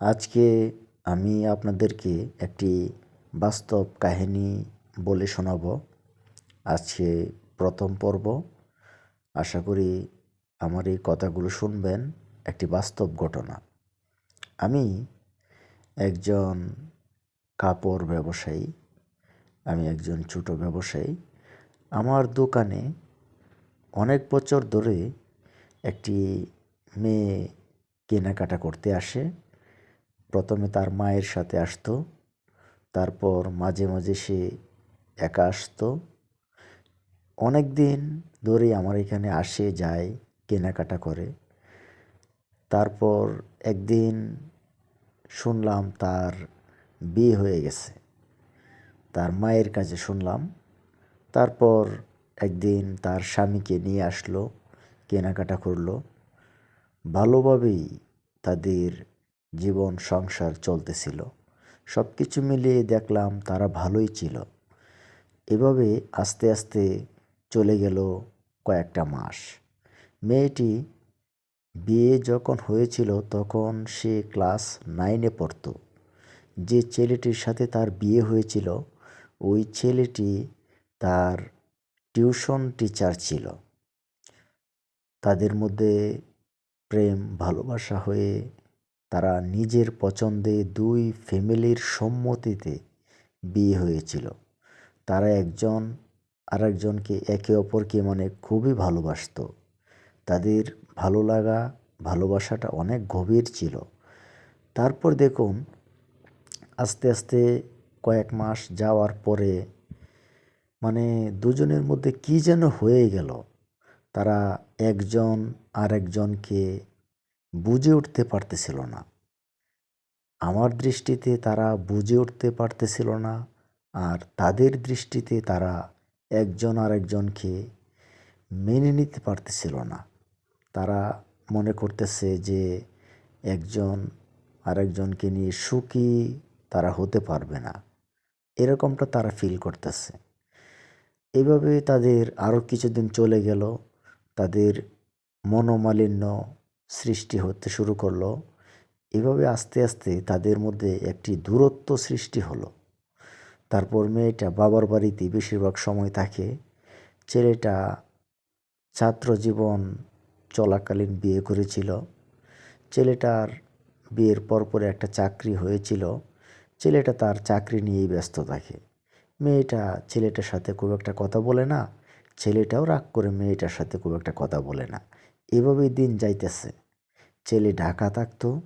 আজকে আমি আপনাদেরকে একটি বাস্তব কাহিনী বলে শোনাব। আজকে প্রথম পর্ব। আশা করি আমার এই কথাগুলো শুনবেন। একটি বাস্তব ঘটনা। আমি একজন কাপড় ব্যবসায়ী। আমি একজন ছোটো ব্যবসায়ী। আমার দোকানে অনেক বছর ধরে একটি মেয়ে কেনাকাটা করতে আসে। প্রথমে তার মায়ের সাথে আসতো, তারপর মাঝে মাঝে সে একা আসতো। অনেক দিন ধরেই আমার এখানে আসে, যায়, কেনাকাটা করে। তারপর একদিন শুনলাম তার বিয়ে হয়ে গেছে। তার মায়ের কাছে শুনলাম। তারপর একদিন তার স্বামীকে নিয়ে আসলো, কেনাকাটা করল। ভালোভাবেই তাদের জীবন, সংসার চলতেছিল। সব কিছু মিলিয়ে দেখলাম তারা ভালোই ছিল। এভাবে আস্তে আস্তে চলে গেল কয়েকটা মাস। মেয়েটি বিয়ে যখন হয়েছিল তখন সে ক্লাস নাইনে পড়তো। যে ছেলেটির সাথে তার বিয়ে হয়েছিল, ওই ছেলেটি তার টিউশন টিচার ছিল। তাদের মধ্যে প্রেম, ভালোবাসা হয়ে তারা নিজের পছন্দে দুই ফ্যামিলির সম্মতিতে বিয়ে হয়েছিল। তারা একজন আরেকজনকে একে অপরকে মানে খুবই ভালোবাসতো। তাদের ভালো লাগা, ভালোবাসাটা অনেক গভীর ছিল। তারপর দেখুন, আস্তে আস্তে কয়েক মাস যাওয়ার পরে মানে দুজনের মধ্যে কী যেন হয়ে গেল। তারা একজন আরেকজনকে বুঝে উঠতে পারতেছিল না। আমার দৃষ্টিতে তারা বুঝে উঠতে পারতেছিল না আর তাদের দৃষ্টিতে তারা একজন আরেকজনকে মেনে নিতে পারতেছিল না। তারা মনে করতেছে যে একজন আরেকজনকে নিয়ে সুখী তারা হতে পারবে না। এরকমটা তারা ফিল করতেছে। এভাবে তাদের আরও কিছুদিন চলে গেল। তাদের মনোমালিন্য সৃষ্টি হতে শুরু করল। এভাবে আস্তে আস্তে তাদের মধ্যে একটি দূরত্ব সৃষ্টি হলো। তারপর মেয়েটা বাবার বাড়িতে বেশিরভাগ সময় থাকে। ছেলেটা ছাত্র জীবন চলাকালীন বিয়ে করেছিল। ছেলেটার বিয়ের পরপরে একটা চাকরি হয়েছিল। ছেলেটা তার চাকরি নিয়েই ব্যস্ত থাকে। মেয়েটা ছেলেটার সাথে খুব একটা কথা বলে না। ছেলেটাও রাগ করে মেয়েটার সাথে খুব একটা কথা বলে না। এভাবেই দিন যাইতেছে। ছেলে ঢাকা থাকতো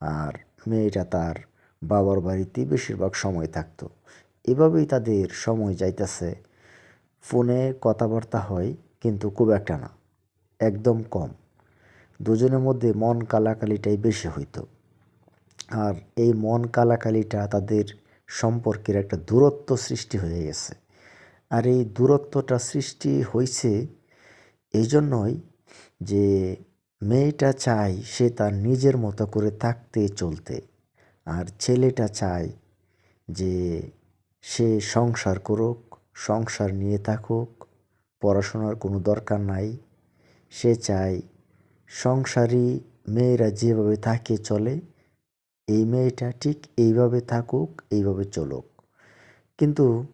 আর মেয়েটা তার বাবার বাড়িতেই বেশিরভাগ সময় থাকতো। এভাবেই তাদের সময় যাইতেছে। ফোনে কথাবার্তা হয়, কিন্তু খুব একটা না, একদম কম। দুজনের মধ্যে মন কালাকালিটাই বেশি হইতো। আর এই মন কালাকালিটা তাদের সম্পর্কের একটা দূরত্ব সৃষ্টি হয়ে গেছে। আর এই দূরত্বটা সৃষ্টি হয়েছে এই জন্যই যে মেয়েটা চায় সে তার নিজের মতো করে থাকতে চলতে, আর ছেলেটা চায় যে সে সংসার করুক, সংসার নিয়ে থাকুক, পড়াশোনার কোনো দরকার নাই। সে চায় সংসারী মেয়েরা যেভাবে থাকে চলে, এই মেয়েটা ঠিক এইভাবে থাকুক, এইভাবে চলুক। কিন্তু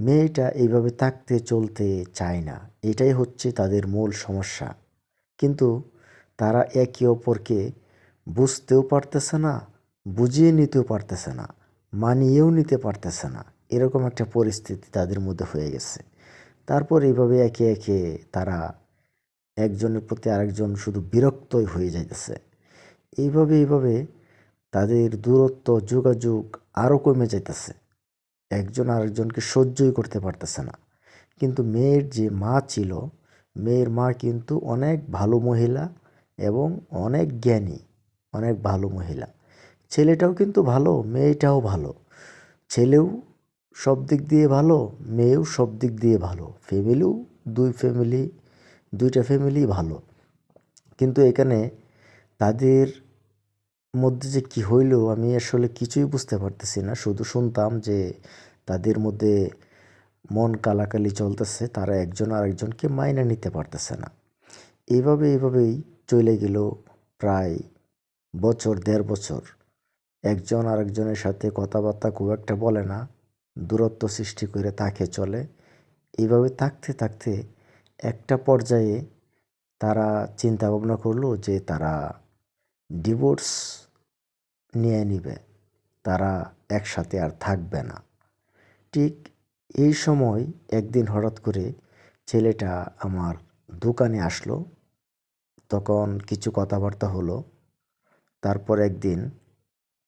মেয়েটা এইভাবে থাকতে চলতে চায় না। এটাই হচ্ছে তাদের মূল সমস্যা। কিন্তু তারা একে অপরকে বুঝতেও পারতেছে না, বুঝিয়ে নিতেও পারতেছে না, মানিয়েও নিতে পারতেছে না। এরকম একটা পরিস্থিতি তাদের মধ্যে হয়ে গেছে। তারপর এইভাবে একে একে তারা একজনের প্রতি আরেকজন শুধু বিরক্তই হয়ে যাইতেছে। এইভাবে এইভাবে তাদের দূরত্ব, যোগাযোগ আরও কমে যাইতেছে। একজন আরেকজনকে সহ্যই করতে পারতেছে না। কিন্তু মেয়ের যে মা ছিল মেয়ের মা কিন্তু অনেক ভালো মহিলা এবং অনেক জ্ঞানী, অনেক ভালো মহিলা। ছেলেটাও কিন্তু ভালো, মেয়েটাও ভালো। ছেলেও সব দিক দিয়ে ভালো, মেয়েও সব দিক দিয়ে ভালো। ফ্যামিলিও দুই ফ্যামিলি দুইটা ফ্যামিলি ভালো। কিন্তু এখানে তাদের মধ্যে যে কী হইল আমি আসলে কিছুই বুঝতে পারতেছি না। শুধু শুনতাম যে তাদের মধ্যে মন কালাকালি চলতেছে, তারা একজন আরেকজনকে মাইনে নিতে পারতেছে না। এইভাবে এইভাবেই চলে গেল প্রায় বছর, দেড় বছর। একজন আরেকজনের সাথে কথাবার্তা খুব একটা বলে না, দূরত্ব সৃষ্টি করে তাকে চলে। এইভাবে থাকতে থাকতে একটা পর্যায়ে তারা চিন্তা ভাবনা করল যে তারা ডিভোর্স নিয়ে নিবে, তারা একসাথে আর থাকবে না। ঠিক এই সময় একদিন হঠাৎ করে ছেলেটা আমার দোকানে আসলো। তখন কিছু কথাবার্তা হলো। তারপর একদিন